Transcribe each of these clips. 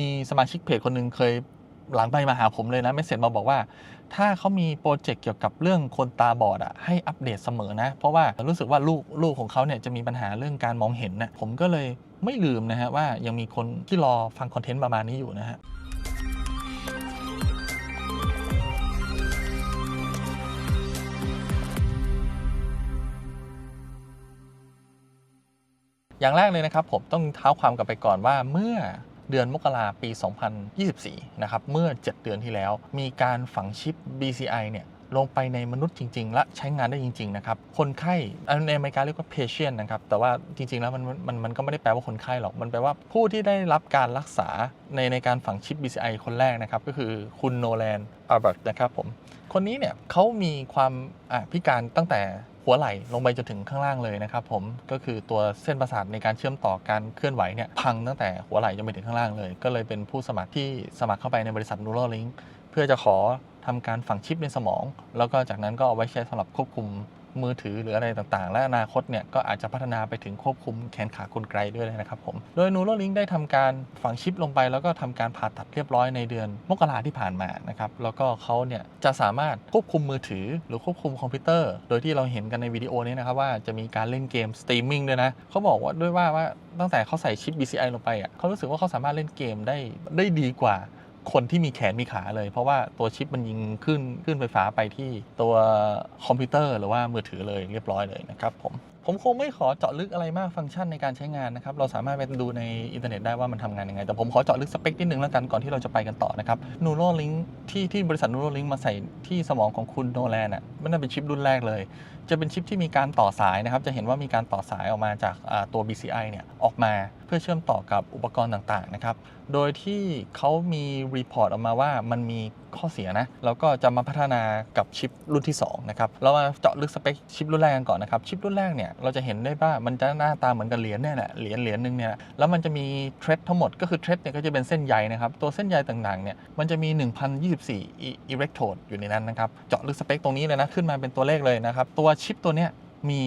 มีสมาชิกเพจคนหนึ่งเคยหลังไปมาหาผมเลยนะไม่เสร็จมาบอกว่า ถ้าเขามีโปรเจกต์เกี่ยวกับเรื่องคนตาบอดอะให้อัปเดตเสมอนะ เพราะว่ารู้สึกว่าลูกลูกของเขาเนี่ยจะมีปัญหาเรื่องการมองเห็นนะผมก็เลยไม่ลืมนะฮะว่ายังมีคนที่รอฟังคอนเทนต์ประมาณนี้อยู่นะฮะอย่างแรกเลยนะครับผมต้องเท้าความกลับไปก่อนว่าเมื่อ เดือนมกราปี 2024 นะครับ เมื่อ 7 เดือนที่แล้ว มีการฝังชิป BCI เนี่ยลงไปในมนุษย์จริง ๆ และใช้งานได้จริง ๆ นะครับ คนไข้ในอเมริกาเรียกว่า patient นะครับ แต่ว่าจริง ๆ แล้วมันมันมันก็ไม่ได้แปลว่าคนไข้หรอก มันแปลว่าผู้ที่ได้รับการรักษาในในการฝังชิป BCI คนแรกนะครับ ก็คือคุณโนแลนอัลเบิร์ตนะครับผม คนนี้เนี่ยเขามีความพิการตั้งแต่หัวไหล่ลงไปจนถึงข้างล่างเลยนะครับผมก็คือตัวเส้นประสาทในการเชื่อมต่อการเคลื่อนไหวเนี่ยพังตั้งแต่หัวไหล่จนไปถึงข้างล่างเลย ก็เลยเป็นผู้สมัครที่สมัครเข้าไปในบริษัท Neuralink เพื่อจะขอทำการฝังชิปในสมอง แล้วก็จากนั้นก็เอาไว้ใช้สำหรับควบคุม มือถือหรืออะไรต่างๆ และอนาคตเนี่ยก็อาจจะพัฒนาไปถึงควบคุมแขนขากลไกด้วยเลยนะครับผม โดย Neuralink ได้ทำการฝังชิปลงไป แล้วก็ทำการผ่าตัดเรียบร้อยในเดือนมกราที่ผ่านมานะครับแล้วก็เขาเนี่ยจะสามารถควบคุมมือถือ หรือควบคุมคอมพิวเตอร์ โดยที่เราเห็นกันในวิดีโอนี้นะครับว่าจะมีการเล่นเกมสตรีมมิ่งด้วยนะเขาบอกว่าด้วยว่าว่าตั้งแต่เขาใส่ชิป BCI ลงไปอะเขารู้สึกว่าเขาสามารถเล่นเกมได้ได้ดีกว่า คนที่มีแขนมีขาเลย เพราะว่าตัวชิปมันยิงขึ้นขึ้นไฟฟ้าไปที่ตัวคอมพิวเตอร์หรือว่ามือถือเลยเรียบร้อยเลยนะครับผม ผมคงไม่ขอเจาะลึกอะไรมากฟังก์ชันในการใช้งานนะครับ เราสามารถไปดูในอินเทอร์เน็ตได้ว่ามันทำงานยังไง แต่ผมขอเจาะลึกสเปคนิดนึงแล้วกันก่อนที่เราจะไปกันต่อนะครับ Neuralink ที่ที่บริษัท Neuralink มาใส่ที่สมองของคุณโนแลนอะมันเป็นชิปรุ่นแรกเลย จะเป็นชิปที่มีการต่อสายนะครับ จะเห็นว่ามีการต่อสายออกมาจากตัว BCI เนี่ยออกมาเพื่อเชื่อมต่อกับอุปกรณ์ต่างๆนะครับ โดยที่เขามีรีพอร์ตออกมาว่ามันมีข้อเสียนะ แล้วก็จะมาพัฒนากับชิปรุ่นที่2นะครับ เรามาเจาะลึกสเปคชิปรุ่นแรกกันก่อนนะครับ ชิปรุ่นแรกเนี่ยเราจะเห็นได้ว่ามันจะหน้าตาเหมือนกับเหรียญเนี่ยแหละเหรียญเหรียญหนึ่งเนี่ยแล้วมันจะมีเทรดทั้งหมดก็คือเทรดเนี่ยก็จะเป็นเส้นใยนะครับตัวเส้นใยต่างๆเนี่ยมันจะมี 1024อิเล็กโทรดอยู่ในนั้นนะครับเจาะลึกสเปคตรงนี้เลยนะขึ้นมาเป็นตัวเลขเลยนะครับตัวชิปตัวเนี้ยมี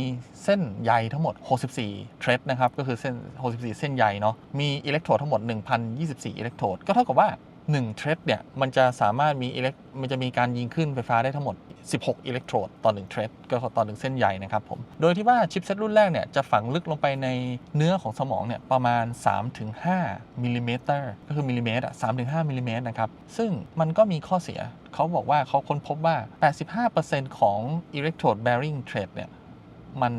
เส้นใยทั้งหมด 64 เทรดนะครับ ก็คือเส้น 64 เส้นใยเนาะ มีอิเล็กโทรดทั้งหมด 1,024 อิเล็กโทรด ก็เท่ากับว่า 1เทรดเนี่ยมันจะสามารถมีอิเล็กมันจะมีการยิงขึ้นไฟฟ้าได้ทั้งหมด 16 อิเล็กโทรดต่อ1เทรดก็ต่อ1เส้นใยนะครับผม โดยที่ว่าชิปเซตรุ่นแรกเนี่ยจะฝังลึกลงไปในเนื้อของสมองเนี่ยประมาณ 3-5มิลลิเมตรก็คือมิลลิเมตรอะ3-5มิลลิเมตรนะครับ ซึ่งมันก็มีข้อเสีย เขาบอกว่าเขาค้นพบว่า 85%ของ electrode bearing thread เนี่ยมัน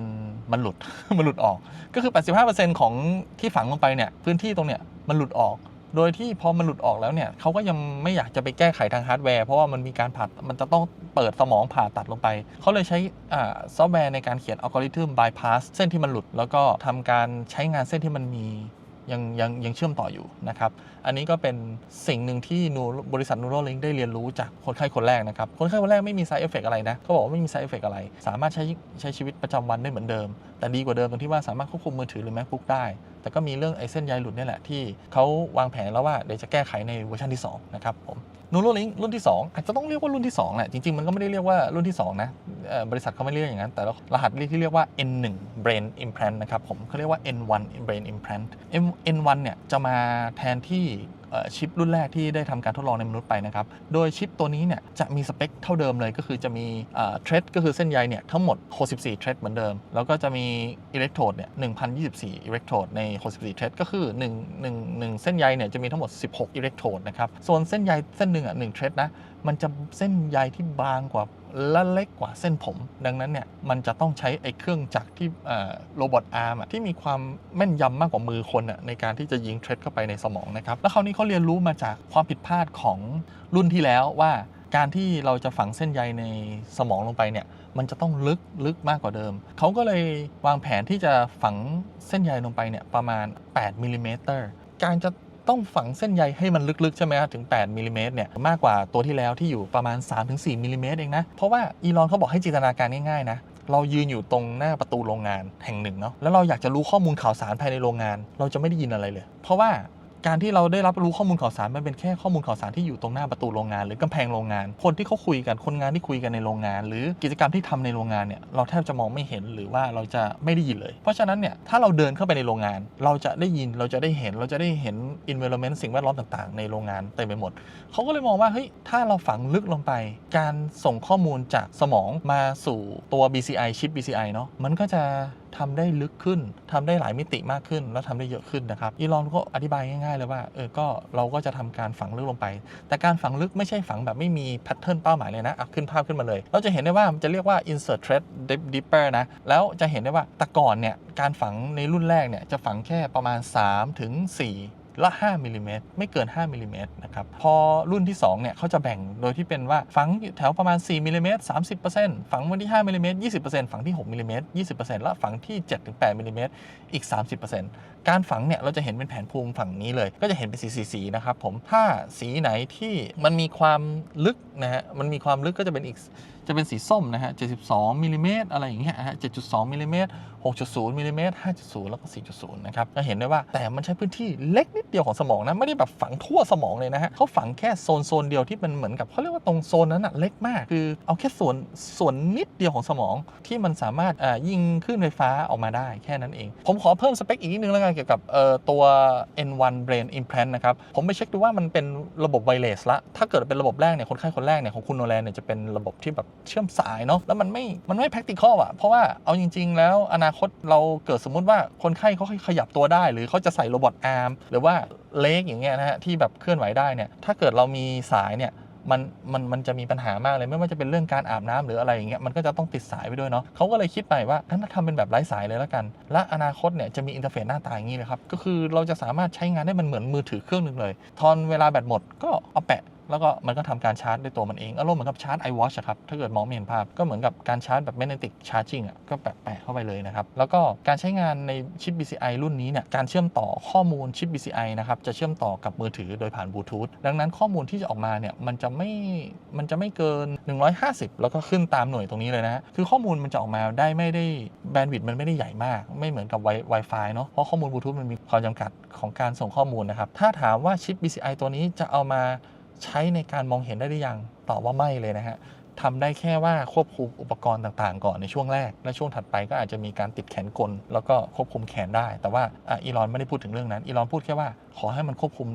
มันหลุด มันหลุดออก ก็คือ 85%ของที่ฝังลงไปเนี่ยพื้นที่ตรงเนี้ยมันหลุดออก โดยที่พอมันหลุดออกแล้วเนี่ยเขาก็ยังไม่อยากจะไปแก้ไขทางฮาร์ดแวร์เพราะว่ามันมีการผ่ามันจะต้องเปิดสมองผ่าตัดลงไป เขาเลยใช้ซอฟต์แวร์ในการเขียนอัลกอริทึม bypass เส้นที่มันหลุด แล้วก็ทำการใช้งานเส้นที่มันมียังยังยังเชื่อมต่ออยู่นะครับ อันนี้ก็เป็นสิ่งหนึ่งที่นูบริษัท Neuralink ได้เรียนรู้จากคนไข้คนแรกนะครับ คนไข้คนแรกไม่มี side effect อะไรนะเขาบอกว่าไม่มี side effect อะไร สามารถใช้ใช้ชีวิตประจำวันได้เหมือนเดิมแต่ดีกว่าเดิมตรงที่ว่าสามารถควบคุมมือถือหรือ MacBook ได้ แต่ก็มีเรื่องไอ้เส้นใยหลุดนี่แหละที่เขาวางแผนแล้วว่าเดี๋ยวจะแก้ไขในเวอร์ชันที่ 2 นะครับผม Neuralink รุ่นที่ 2 อาจจะต้องเรียกว่ารุ่นที่2แหละจริงๆ มันก็ไม่ได้เรียกว่ารุ่นที่ 2 นะบริษัทเขาไม่เรียกอย่างนั้น แต่รหัสเรียกที่เรียกว่า N1 Brain Implant นะครับผมเขาเรียกว่า N1 Brain Implant N1 เนี่ยจะมาแทนที่ ชิปรุ่นแรกที่ได้ทำการทดลองในมนุษย์ไปนะครับ โดยชิปตัวนี้เนี่ยจะมีสเปคเท่าเดิมเลยก็คือจะมีเทรดก็คือเส้นใยเนี่ยทั้งหมด 64 เทรดเหมือนเดิม แล้วก็จะมีอิเล็กโทรดเนี่ย1,024 อิเล็กโทรดใน 64 เทรดก็คือ1 1 1 เส้นใยเนี่ยจะมีทั้งหมด 16 อิเล็กโทรดนะครับ ส่วนเส้นใยเส้นหนึ่งอะ1เทรดนะ มันจะเส้นใยที่บางกว่า และเล็กกว่าเส้นผม ดังนั้นเนี่ยมันจะต้องใช้ไอ้เครื่องจักรที่โรบอทอาร์มที่มีความแม่นยำมากกว่ามือคนในการที่จะยิงเทรดเข้าไปในสมองนะครับแล้วคราวนี้เขาเรียนรู้มาจากความผิดพลาดของรุ่นที่แล้วว่าการที่เราจะฝังเส้นใยในสมองลงไปเนี่ยมันจะต้องลึกลึกมากกว่าเดิม เขาก็เลยวางแผนที่จะฝังเส้นใยลงไปเนี่ยประมาณ 8มิลลิเมตรการจะ ต้องฝังเส้นใยให้มันลึกๆ ใช่ไหมครับถึง 8มิลลิเมตรเนี่ยมากกว่าตัวที่แล้วที่อยู่ประมาณ 3-4มิลลิเมตรเองนะ เพราะว่าอีลอนเขาบอกให้จินตนาการง่ายๆนะเรายืนอยู่ตรงหน้าประตูโรงงานแห่งหนึ่งเนาะแล้วเราอยากจะรู้ข้อมูลข่าวสารภายในโรงงาน เราจะไม่ได้ยินอะไรเลย เพราะว่า การที่เราได้รับรู้ข้อมูลข่าวสารมันเป็นแค่ข้อมูลข่าวสารที่อยู่ตรงหน้าประตูโรงงาน หรือกำแพงโรงงาน คนที่เขาคุยกันคนงานที่คุยกันในโรงงาน หรือกิจกรรมที่ทำในโรงงานเนี่ยเราแทบจะมองไม่เห็นหรือว่าเราจะไม่ได้ยินเลย เพราะฉะนั้นเนี่ยถ้าเราเดินเข้าไปในโรงงาน เราจะได้ยินเราจะได้เห็นเราจะได้เห็น environment สิ่งแวดล้อมต่างๆ ในโรงงานเต็มไปหมดเขาก็เลยมองว่าเฮ้ยถ้าเราฝังลึกลงไป การส่งข้อมูลจากสมองมาสู่ตัว BCI ชิป BCI เนาะมันก็จะ ทำได้ลึกขึ้นทำได้หลายมิติมากขึ้น แล้วทำได้เยอะขึ้นนะครับอีลอนก็อธิบายง่ายๆเลยว่าเออก็เราก็จะทำการฝังลึกลงไป แต่การฝังลึกไม่ใช่ฝังแบบไม่มีแพทเทิร์นเป้าหมายเลยนะอะขึ้นภาพขึ้นมาเลย เราจะเห็นได้ว่ามันจะเรียกว่า insert thread deep- deeper นะแล้วจะเห็นได้ว่าแต่ก่อนเนี่ยการฝังในรุ่นแรกเนี่ยจะฝังแค่ประมาณ 3 ถึง 4 ละ5มิลลิเมตรไม่เกิน5มิลลิเมตรนะครับพอรุ่นที่2เนี่ยเขาจะแบ่งโดยที่เป็นว่าฝังแถวประมาณ4มิลลิเมตร30%ฝังวันที่5มิลลิเมตร20%ฝังที่6มิลลิเมตร20%และฝังที่7-8มิลลิเมตรอีก 30% การฝังเนี่ยเราจะเห็นเป็นแผนภูมิฝั่งนี้เลย ก็จะเห็นเป็นสีสีสีๆนะครับผมถ้าสีไหนที่มันมีความลึกนะฮะมันมีความลึกก็จะเป็นอีกจะเป็นสีส้มนะฮะ 72มิลลิเมตรอะไรอย่างเงี้ยนะฮะ 7.2มิลลิเมตร6.0มิลลิเมตร5.0 แล้วก็ 4.0 นะครับจะเห็นได้ว่าแต่มันใช้พื้นที่เล็กนิดเดียวของสมองนะ ไม่ได้แบบฝังทั่วสมองเลยนะฮะเขาฝังแค่โซนโซนเดียวที่มันเหมือนกับเขาเรียกว่าตรงโซนนั้นอะเล็กมาก คือเอาแค่ส่วนส่วนนิดเดียวของสมองที่มันสามารถอ่ายิงคลื่นไฟฟ้าออกมาได้แค่นั้นเอง ผมขอเพิ่มสเปคอีกนิดนึงแล้วกันเกี่ยวกับเอ่อตัว N1 Brain Implant นะครับ ผมไปเช็คดูว่ามันเป็นระบบไวเลสละ ถ้าเกิดเป็นระบบแรกเนี่ย คนไข้คนแรกเนี่ย ของคุณโนแลนเนี่ยจะเป็นระบบที่แบบเชื่อมสายเนาะ แล้วมันไม่ มันไม่ practical อะเพราะว่าเอาจริง ๆ แล้วอนาคตเราเกิดสมมุติว่าคนไข้เขาขยับตัวได้ หรือเขาจะใส่โรบอทอาร์มหรือว่าเล็กอย่างเงี้ยนะฮะที่แบบเคลื่อนไหวได้เนี่ย ถ้าเกิดเรามีสายเนี่ย มันมันมันจะมีปัญหามากเลยไม่ว่าจะเป็นเรื่องการอาบน้ำหรืออะไรอย่างเงี้ยมันก็จะต้องติดสายไปด้วยเนาะเขาก็เลยคิดไปว่างั้นทำเป็นแบบไร้สายเลยแล้วกัน และอนาคตเนี่ยจะมีอินเทอร์เฟซหน้าตาอย่างนี้เลยครับก็คือเราจะสามารถใช้งานได้มันเหมือนมือถือเครื่องหนึ่งเลย ทอนเวลาแบตหมดก็เอาแปะ แล้วก็มันก็ทำการชาร์จด้วยตัวมันเองอารมณ์เหมือนกับชาร์จ iWatch อะครับ ถ้าเกิดมองไม่เห็นภาพก็เหมือนกับการชาร์จแบบ magnetic charging อะก็แปะเข้าไปเลยนะครับ แล้วก็การใช้งานในชิป BCI รุ่นนี้เนี่ยการเชื่อมต่อข้อมูลชิป BCI นะครับจะเชื่อมต่อกับมือถือโดยผ่านบลูทูธดังนั้นข้อมูลที่จะออกมาเนี่ยมันจะไม่มันจะไม่เกิน 150 แล้วก็ขึ้นตามหน่วยตรงนี้เลยนะคือข้อมูลมันจะออกมาได้ไม่ได้แบนด์วิดต์มันไม่ได้ใหญ่มาก ไม่เหมือนกับ Wi- Wi-Fi เนาะเพราะข้อมูลบลูทูธมันมีความจำกัดของการส่งข้อมูลนะครับถ้าถามว่าชิป BCI ตัวนี้จะเอามา ใช้ในการมองเห็นได้หรือยังตอบว่าไม่เลยนะฮะทำได้แค่ว่าควบคุมอุปกรณ์ต่างๆ ก่อนในช่วงแรก และช่วงถัดไปก็อาจจะมีการติดแขนกล แล้วก็ควบคุมแขนได้ แต่ว่าอีลอนไม่ได้พูดถึงเรื่องนั้นอีลอนพูดแค่ว่าขอให้มันควบคุม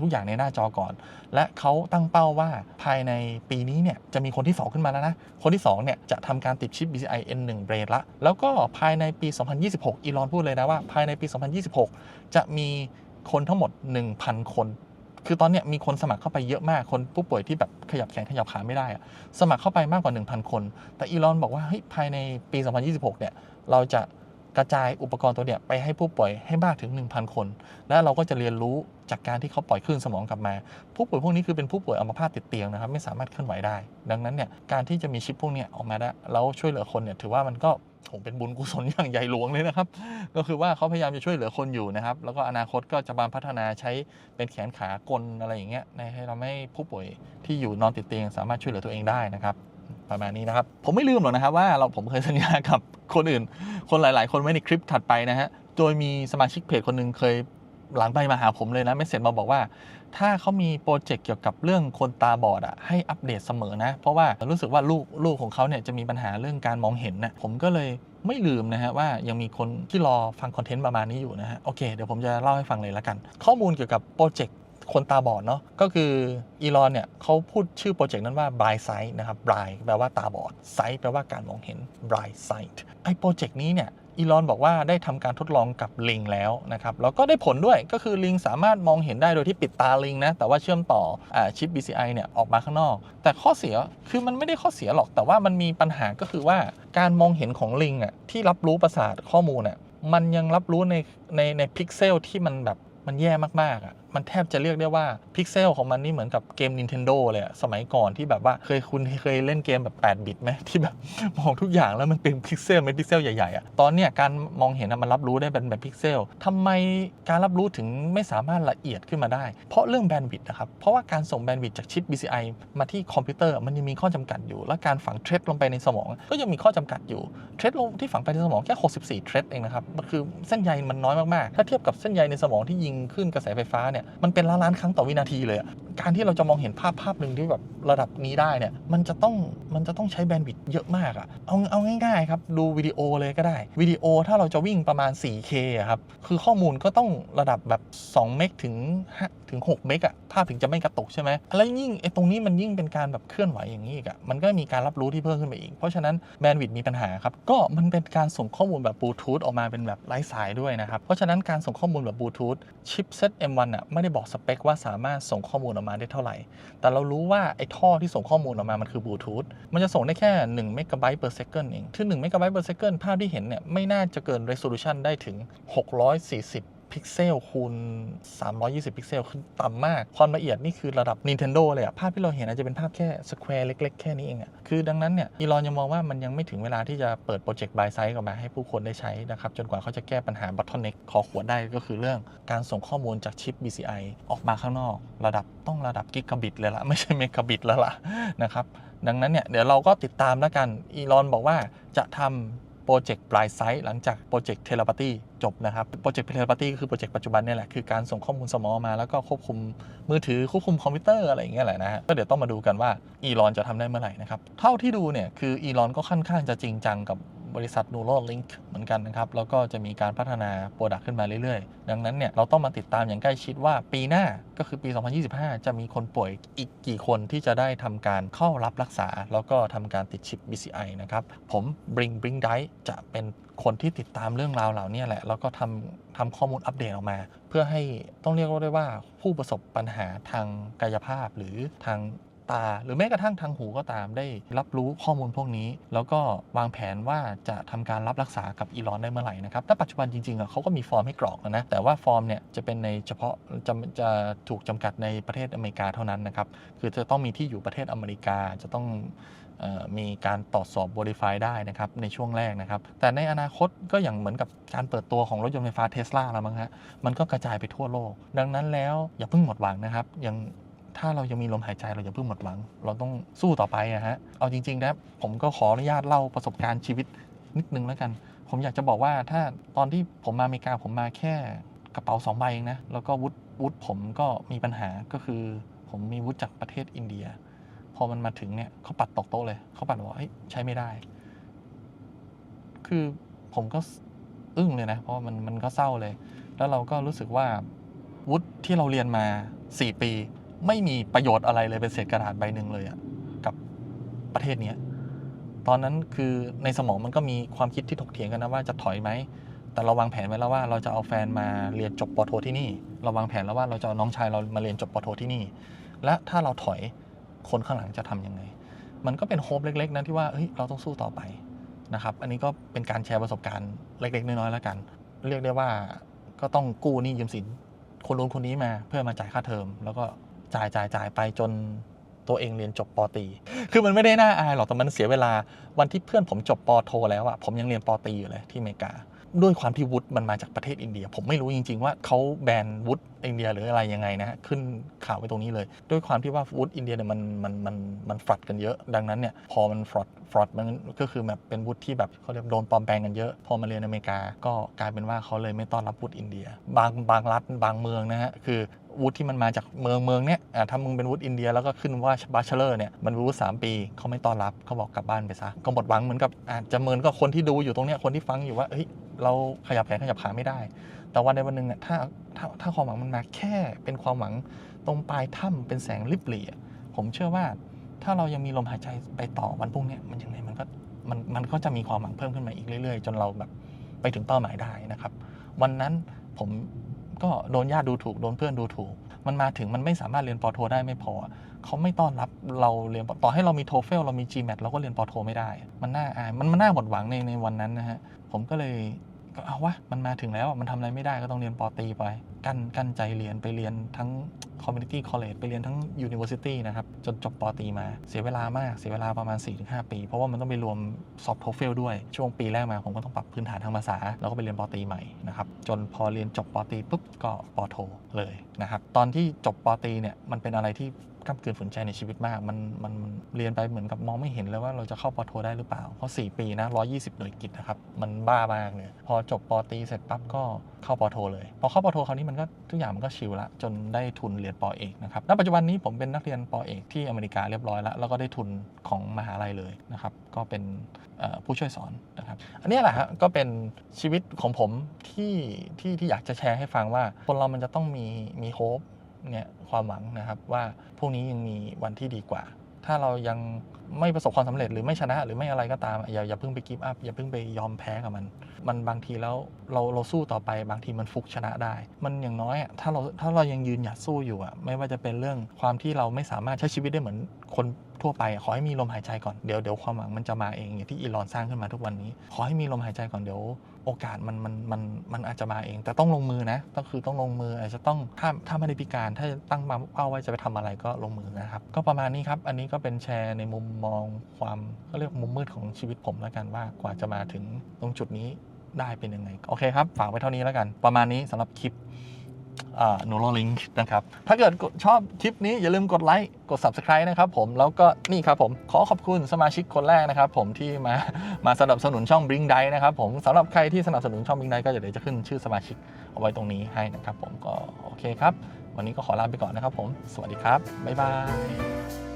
ทุกอย่างในหน้าจอก่อน และเขาตั้งเป้าว่าภายในปีนี้เนี่ยจะมีคนที่ 2 ขึ้นมาแล้วนะ คนที่2เนี่ยจะทำการติดชิป BCI N1 Brain ละ แล้วก็ภายในปี 2026 อีลอนพูดเลยนะว่า ภายในปี 2026 จะมีคนทั้งหมด 1,000 คน คือตอนเนี้ยมีคนสมัครเข้าไปเยอะมาก คนผู้ป่วยที่แบบขยับแขนขยับขาไม่ได้อะสมัครเข้าไปมากกว่า 1,000 คน แต่อีลอนบอกว่าเฮ้ยภายในปี 2026 เนี่ย เราจะกระจายอุปกรณ์ตัวเนี้ยไปให้ผู้ป่วยให้มากถึง 1,000 คน และเราก็จะเรียนรู้ จากการที่เขาปล่อยคลื่นสมองกลับมา ผู้ป่วยพวกนี้คือเป็นผู้ป่วยอัมพาตติดเตียงนะครับ ไม่สามารถเคลื่อนไหวได้ ดังนั้นเนี่ยการที่จะมีชิปพวกนี้ออกมาได้แล้วช่วยเหลือคนเนี่ยถือว่ามันก็โหเป็นบุญกุศลอย่างใหญ่หลวงเลยนะครับ ก็คือว่าเขาพยายามจะช่วยเหลือคนอยู่นะครับ แล้วก็อนาคตก็จะมานพัฒนาใช้เป็นแขนขากลอะไรอย่างเงี้ยให้ทำให้ผู้ป่วยที่อยู่นอนติดเตียง สามารถช่วยเหลือตัวเองได้นะครับประมาณนี้นะครับ ผมไม่ลืมหรอกนะครับว่าเราผมเคยสัญญากับคนอื่น คนหลาย ๆ คนไว้ในคลิปถัดไปนะฮะ โดยมีสมาชิกเพจคนหนึ่งเคย หลังไปมาหาผมเลยนะไม่เสร็จมาบอกว่า ถ้าเขามีโปรเจกต์เกี่ยวกับเรื่องคนตาบอดอะให้อัปเดตเสมอนะ เพราะว่ารู้สึกว่าลูกลูกของเขาเนี่ยจะมีปัญหาเรื่องการมองเห็นนะผมก็เลยไม่ลืมนะฮะว่ายังมีคนที่รอฟังคอนเทนต์ประมาณนี้อยู่นะฮะโอเคเดี๋ยวผมจะเล่าให้ฟังเลยละกัน ข้อมูลเกี่ยวกับโปรเจกต์คนตาบอดเนาะก็คืออีลอนเนี่ยเขาพูดชื่อโปรเจกต์นั้นว่า blind sight นะครับ blind แปลว่าตาบอด sight แปลว่าการมองเห็น blind sight ไอ้โปรเจกต์นี้เนี่ย อีลอนบอกว่าได้ทำการทดลองกับลิงแล้วนะครับแล้วก็ได้ผลด้วยก็คือลิงสามารถมองเห็นได้โดยที่ปิดตาลิงนะ แต่ว่าเชื่อมต่ออชิป BCI เนี่ยออกมาข้างนอก แต่ข้อเสียคือมันไม่ได้ข้อเสียหรอก แต่ว่ามันมีปัญหาก็คือว่าการมองเห็นของลิงอะที่รับรู้ประสาทข้อมูลอะมันยังรับรู้ในในในพิกเซลที่มันแบบมันแย่มากๆอะ มันแทบจะเรียกได้ว่าพิกเซลของมันนี่เหมือนกับเกม Nintendo เลยอะสมัยก่อนที่แบบว่าเคยคุณเคยเล่นเกมแบบ 8 บิตไหมที่แบบมองทุกอย่างแล้วมันเป็นพิกเซลเป็นพิกเซลใหญ่ๆอะตอนเนี้ยการมองเห็นมันรับรู้ได้เป็นแบบพิกเซลทำไมการรับรู้ถึงไม่สามารถละเอียดขึ้นมาได้ เพราะเรื่องแบนด์วิดต์นะครับ เพราะว่าการส่งแบนด์วิดต์จากชิป BCI มาที่คอมพิวเตอร์มันยังมีข้อจำกัดอยู่ และการฝังเทรดลงไปในสมอง ก็ยังมีข้อจำกัดอยู่เทรดลงที่ฝังไปในสมองแค่ 64 เทรดเองนะครับมันคือเส้นใยมันน้อยมากๆ ถ้าเทียบกับเส้นใยในสมองที่ยิงขึ้นกระแสไฟฟ้าเนี่ยเนี่ยมันเป็นล้านล้านครั้งต่อวินาทีเลย การที่เราจะมองเห็นภาพภาพหนึ่งที่แบบระดับนี้ได้เนี่ยมันจะต้องมันจะต้องใช้แบนด์วิดต์เยอะมากอะเอาเอาง่ายๆครับดูวิดีโอเลยก็ได้วิดีโอถ้าเราจะวิ่งประมาณ 4K อะครับคือข้อมูลก็ต้องระดับแบบ 2 เมกถึง5ถึง 6 เมกอะภาพถึงจะไม่กระตุกใช่ไหมแล้วยิ่งไอ้ตรงนี้มันยิ่งเป็นการแบบเคลื่อนไหวอย่างนี้อีกอะมันก็มีการรับรู้ที่เพิ่มขึ้นไปอีก เพราะฉะนั้นแบนด์วิดต์มีปัญหาครับก็มันเป็นการส่งข้อมูลแบบบลูทูธออกมาเป็นแบบไร้สายด้วยนะครับเพราะฉะนั้นการส่งข้อมูลแบบบลูทูธชิปเซ็ต M1 อะไม่ได้บอกสเปคว่าสามารถส่งข้อมูลออกมาได้เท่าไหร่ แต่เรารู้ว่าไอ้ท่อที่ส่งข้อมูลออกมามันคือบลูทูธ มันจะส่งได้แค่1 m b p e r second เอง ที่1 m b p e r second ภาพที่เห็นเนี่ยไม่น่าจะเกิน resolution ได้ถึง 640 พิกเซลคูณ 320 พิกเซลคือต่ำมาก ความละเอียดนี่คือระดับ Nintendo เลยอะภาพที่เราเห็นอาจจะเป็นภาพแค่สแควร์เล็ก ๆ แค่นี้เองอะคือดังนั้นเนี่ยอีลอนยังมองว่ามันยังไม่ถึงเวลาที่จะเปิดโปรเจกต์บายไซต์ออกมาให้ผู้คนได้ใช้นะครับ จนกว่าเขาจะแก้ปัญหา bottleneck คอขวดได้ก็คือเรื่องการส่งข้อมูลจากชิป BCI ออกมาข้างนอก ระดับต้องระดับกิกะบิตเลยละไม่ใช่เมกะบิตแล้วล่ะนะครับดังนั้นเนี่ยเดี๋ยวเราก็ติดตามแล้วกันอีลอนบอกว่าจะทำ รเจกต์ปลายไซต์หลังจากโปรเจกต์เทเลปาร์ตี้จบนะครับโปรเจกต์เทเลปาร์ตี้ก็คือโปรเจกต์ปัจจุบันนี่แหละคือการส่งข้อมูลสมองมาแล้วก็ควบคุมมือถือควบคุมคอมพิวเตอร์อะไรอย่างเงี้ยแหละนะฮะก็เดี๋ยวต้องมาดูกันว่าอีลอนจะทำได้เมื่อไหร่นะครับเท่าที่ดูเนี่ยคืออีลอนก็ค่อนข้างจะจริงจังกับ บริษัท Neuralink เหมือนกันนะครับ แล้วก็จะมีการพัฒนาโปรดักต์ขึ้นมาเรื่อยๆ ดังนั้นเนี่ยเราต้องมาติดตามอย่างใกล้ชิดว่าปีหน้าก็คือปี 2025 จะมีคนป่วยอีกกี่คนที่จะได้ทำการเข้ารับรักษา แล้วก็ทำการติดชิป BCI นะครับผม Bring Bring d i จะเป็นคนที่ติดตามเรื่องราวเหล่านี้แหละ แล้วก็ทำทำข้อมูลอัปเดตออกมา เพื่อให้ต้องเรียกว่าได้ว่าผู้ประสบปัญหาทางกายภาพหรือทาง ตา หรือแม้กระทั่งทางหูก็ตามได้รับรู้ข้อมูลพวกนี้ แล้วก็วางแผนว่าจะทำการรับรักษากับอีลอนได้เมื่อไหร่นะครับแต่ปัจจุบันจริงๆอะเขาก็มีฟอร์มให้กรอกนะแต่ว่าฟอร์มเนี่ยจะเป็นในเฉพาะจะจะถูกจำกัดในประเทศอเมริกาเท่านั้นนะครับคือจะต้องมีที่อยู่ประเทศอเมริกาจะต้องมีการตรวจสอบ Verify ได้นะครับ ในช่วงแรกนะครับ แต่ในอนาคตก็อย่างเหมือนกับการเปิดตัวของรถยนต์ไฟฟ้าเทสลาแล้วมั้งฮะมันก็กระจายไปทั่วโลก ดังนั้นแล้วอย่าเพิ่งหมดหวังนะครับ ยัง ถ้าเรายังมีลมหายใจเราอย่าเพิ่งหมดหวัง เราต้องสู้ต่อไปอะฮะ เอาจริงๆนะผมก็ขออนุญาตเล่าประสบการณ์ชีวิตนิดนึงแล้วกัน ผมอยากจะบอกว่าถ้าตอนที่ผมมาอเมริกาผมมาแค่กระเป๋าสองใบเองนะ แล้วก็วุฒิวุฒิผมก็มีปัญหาก็คือ ผมมีวุฒิจากประเทศอินเดีย พอมันมาถึงเนี่ยเขาปัดตกโต๊ะเลยเขาปัดบอกว่าใช้ไม่ได้ คือผมก็อึ้งเลยนะ เพราะมันมันก็เศร้าเลย แล้วเราก็รู้สึกว่าวุฒิที่เราเรียนมา 4 ปี ไม่มีประโยชน์อะไรเลยเป็นเศษกระดาษใบหนึ่งเลยอะกับประเทศเนี้ยตอนนั้นคือในสมองมันก็มีความคิดที่ถกเถียงกันนะว่าจะถอยไหม แต่เราวางแผนไว้แล้วว่าเราจะเอาแฟนมาเรียนจบปอโทที่นี่ เราวางแผนแล้วว่าเราจะเอาน้องชายเรามาเรียนจบปอโทที่นี่ และถ้าเราถอยคนข้างหลังจะทำยังไง มันก็เป็นโฮปเล็ก ๆนะที่ว่าเฮ้ยเราต้องสู้ต่อไปนะครับ อันนี้ก็เป็นการแชร์ประสบการณ์เล็ก ๆ น้อยๆแล้วกัน เรียกได้ว่าก็ต้องกู้หนี้ยืมสินคนนู้นคนนี้มาเพื่อมาจ่ายค่าเทอม แล้วก็ จ่ายจ่ายจ่ายไปจนตัวเองเรียนจบปอตี คือมันไม่ได้น่าอายหรอกแต่มันเสียเวลาวันที่เพื่อนผมจบปอโทแล้วอะผมยังเรียนปอตีอยู่เลยที่อเมริกา ด้วยความที่วุฒิมันมาจากประเทศอินเดีย ผมไม่รู้จริง ๆ ว่าเขาแบนวุฒิอินเดียหรืออะไรยังไงนะฮะขึ้นข่าวไว้ตรงนี้เลย ด้วยความที่ว่าวุฒิอินเดียเนี่ยมันมันมันมันฟรัดกันเยอะ ดังนั้นเนี่ยพอมันฟรัดฟรัดมันก็คือแบบเป็นวุฒิที่แบบเขาเรียกโดนปลอมแปลงกันเยอะ พอมาเรียนอเมริกาก็กลายเป็นว่าเขาเลยไม่ต้อนรับวุฒิอินเดีย บางบางรัฐบางเมืองนะฮะคือวุฒิที่มันมาจากเมืองเมืองเนี้ยถ้ามึงเป็นวุฒิอินเดียแล้วก็ขึ้นว่าบัชเลอร์เนี่ยมันวุฒิสามปีเขาไม่ต้อนรับเขาบอกกลับบ้านไปซะก็หมดหวังเหมือนกับอาจจะเหมือนกับคนที่ดูอยู่ตรงเนี้ยคนที่ฟังอยู่ว่าเฮ้ย เราขยับแขนขยับขาไม่ได้ แต่วันในวันหนึ่งเนี่ยถ้าถ้าถ้าความหวังมันมาแค่เป็นความหวังตรงปลายถ้ำเป็นแสงริบหรี่ผมเชื่อว่าถ้าเรายังมีลมหายใจไปต่อวันพรุ่งเนี้ยมันยังไงมันก็มันมันก็จะมีความหวังเพิ่มขึ้นมาอีกเรื่อยๆ จนเราแบบไปถึงเป้าหมายได้นะครับ วันนั้นผมก็โดนญาติดูถูกโดนเพื่อนดูถูก มันมาถึงมันไม่สามารถเรียนปอโทได้ไม่พอ เขาไม่ต้อนรับเราเรียนต่อให้เรามีโทเฟลเรามี GMAT เราก็เรียนปอโทไม่ได้ มันน่าอายมันมันน่าหมดหวังในในวันนั้นนะฮะผมก็เลย ก็เอาวะมันมาถึงแล้วมันทำอะไรไม่ได้ก็ต้องเรียนปอตีไป กั้นกั้นใจเรียนไปเรียนทั้ง community college ไปเรียนทั้ง university นะครับ จนจบปอตีมา เสียเวลามากเสียเวลาประมาณ 4-5 ปี เพราะว่ามันต้องไปรวมสอบโทเฟลด้วย ช่วงปีแรกมาผมก็ต้องปรับพื้นฐานทางภาษา แล้วก็ไปเรียนปอตีใหม่นะครับ จนพอเรียนจบปอตีปุ๊บก็ปอโทเลยนะครับ ตอนที่จบปอตีเนี่ยมันเป็นอะไรที่ ก้ากลืนฝืนใจในชีวิตมาก มันมันมันเรียนไปเหมือนกับมองไม่เห็นเลยว่าเราจะเข้าปอโทได้หรือเปล่า เพราะ 4 ปีนะ 120 หน่วยกิจนะครับ มันบ้ามากเลย พอจบปอตีเสร็จปั๊บก็เข้าปอโทเลย พอเข้าปอโทคราวนี้มันก็ทุกอย่างมันก็ชิลละ จนได้ทุนเรียนปอเอกนะครับ ณ ปัจจุบันนี้ผมเป็นนักเรียนปอเอกที่อเมริกาเรียบร้อยแล้ว แล้วก็ได้ทุนของมหาลัยเลยนะครับ ก็เป็นผู้ช่วยสอนนะครับ อันนี้แหละฮะก็เป็นชีวิตของผมที่ที่ที่อยากจะแชร์ให้ฟังว่าคนเรามันจะต้องมีมีโฮป เนี่ยความหวังนะครับว่าพวกนี้ยังมีวันที่ดีกว่า ถ้าเรายังไม่ประสบความสำเร็จหรือไม่ชนะหรือไม่อะไรก็ตามอย่าอย่าเพิ่งไปกิฟต์อัพอย่าเพิ่งไปยอมแพ้กับมัน มันบางทีแล้วเราเราสู้ต่อไปบางทีมันฟุกชนะได้ มันอย่างน้อยถ้าเราถ้าเรายังยืนหยัดสู้อยู่อะไม่ว่าจะเป็นเรื่องความที่เราไม่สามารถใช้ชีวิตได้เหมือนคนทั่วไปขอให้มีลมหายใจก่อนเดี๋ยวเดี๋ยวความหวังมันจะมาเองอย่างที่อีลอนสร้างขึ้นมาทุกวันนี้ ขอให้มีลมหายใจก่อนเดี๋ยว โอกาสมันมันมันมันอาจจะมาเอง แต่ต้องลงมือนะต้องคือต้องลงมืออาจจะต้องถ้าถ้าไม่ได้พิการถ้าตั้งมาเป้าไว้จะไปทำอะไรก็ลงมือนะครับ ก็ประมาณนี้ครับ อันนี้ก็เป็นแชร์ในมุมมองความก็เรียกมุมมืดของชีวิตผมแล้วกันว่ากว่าจะมาถึงตรงจุดนี้ได้เป็นยังไง โอเคครับ ฝากไว้เท่านี้แล้วกัน ประมาณนี้สำหรับคลิป โนโรลิงนะครับ ถ้าเกิดชอบคลิปนี้อย่าลืมกดไลค์ กด Subscribe นะครับผม แล้วก็นี่ครับผม ขอขอบคุณสมาชิกคนแรกนะครับผมที่มา มาสนับสนุนช่อง Bring d i นะครับผมสำหรับใครที่สนับสนุนช่อง Bring d i ก็เดี๋ยวจะขึ้นชื่อสมาชิกเอาไว้ตรงนี้ให้นะครับผม ก็โอเคครับ วันนี้ก็ขอลาไปก่อนนะครับผม สวัสดีครับ บ๊ายบาย